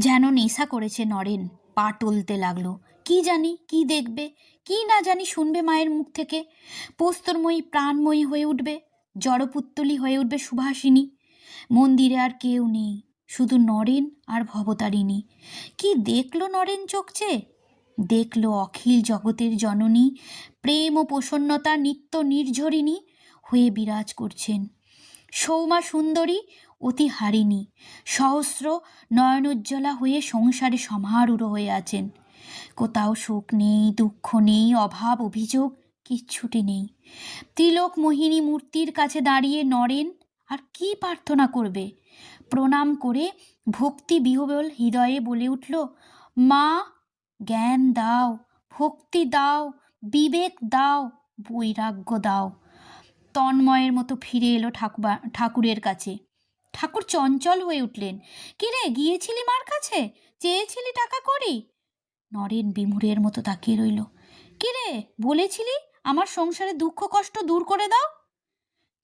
যেন নেশা করেছে নরেন। পা টলতে লাগল। কি জানি, কি দেখবে? কি না জানি শুনবে মায়ের মুখ থেকে। পোস্তরময়ী প্রাণময়ী হয়ে উঠবে। জড়পুত্তলি হয়ে উঠবে সুভাষিনী। মন্দিরে আর কেউ নেই, শুধু নরেন আর ভবতারিণী। কি দেখল নরেন চোখছে দেখল অখিল জগতের জননী, প্রেম ও প্রসন্নতা নিত্য নির্ঝরিণী হয়ে বিরাজ করছেন। সৌমা সুন্দরী অতি হারিণী। সহস্র নয়নোজ্জ্বলা হয়ে সংসারে সমারূঢ় হয়ে আছেন। কোথাও সুখ নেই, দুঃখ নেই, অভাব, অভিযোগ কিচ্ছুটি নেই। তিলক মোহিনী মূর্তির কাছে দাঁড়িয়ে নরেন আর কি প্রার্থনা করবে? প্রণাম করে ভক্তি বিহবল হৃদয়ে বলে উঠল, মা, জ্ঞান দাও, ভক্তি দাও, বিবেক দাও, বৈরাগ্য দাও। তন্ময়ের মতো ফিরে এলো ঠাকুবা, ঠাকুরের কাছে। ঠাকুর চঞ্চল হয়ে উঠলেন। কিরে গিয়েছিলি মার কাছে? চেয়েছিলি টাকা করি নরেন বিমুরের মতো তাকিয়ে রইল। কিরে বলেছিলি আমার সংসারে দুঃখ কষ্ট দূর করে দাও?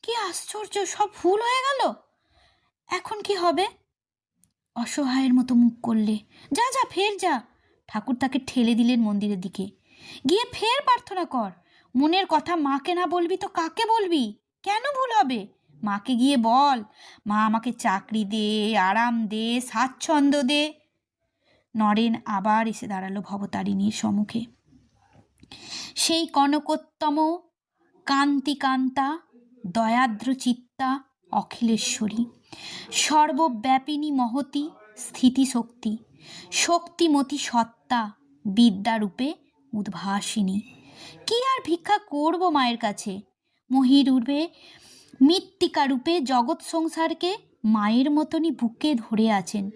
কি আশ্চর্য, সব ভুল হয়ে গেল? এখন কি হবে? অসহায়ের মতো মুখ করলে। যা যা, ফের যা। ঠাকুর তাকে ঠেলে দিলেন মন্দিরের দিকে। গিয়ে ফের প্রার্থনা কর। মনের কথা মাকে না বলবি তো কাকে বলবি? কেন ভুল হবে? মাকে গিয়ে বল। মা আমাকে চাকরি দে, আরাম দে, স্বাচ্ছন্দ্য দে। নরেন আবার এসে দাঁড়াল ভবতারিণীর সম্মুখে। সেই কনকোত্তম, কান্তিকান্তা দয়াদ্র চিত্তা অখিলেশ্বরী, সর্বব্যাপিনী মহতি, স্থিতিশক্তি, শক্তিমতী সত্তা, বিদ্যারূপে উদ্ভাসিনী। কি আর ভিক্ষা করব মায়ের কাছে? মহিরূপে মৃত্তিকা রূপে জগৎ সংসারকে মায়ের মতনই বুকে ধরে আছেন।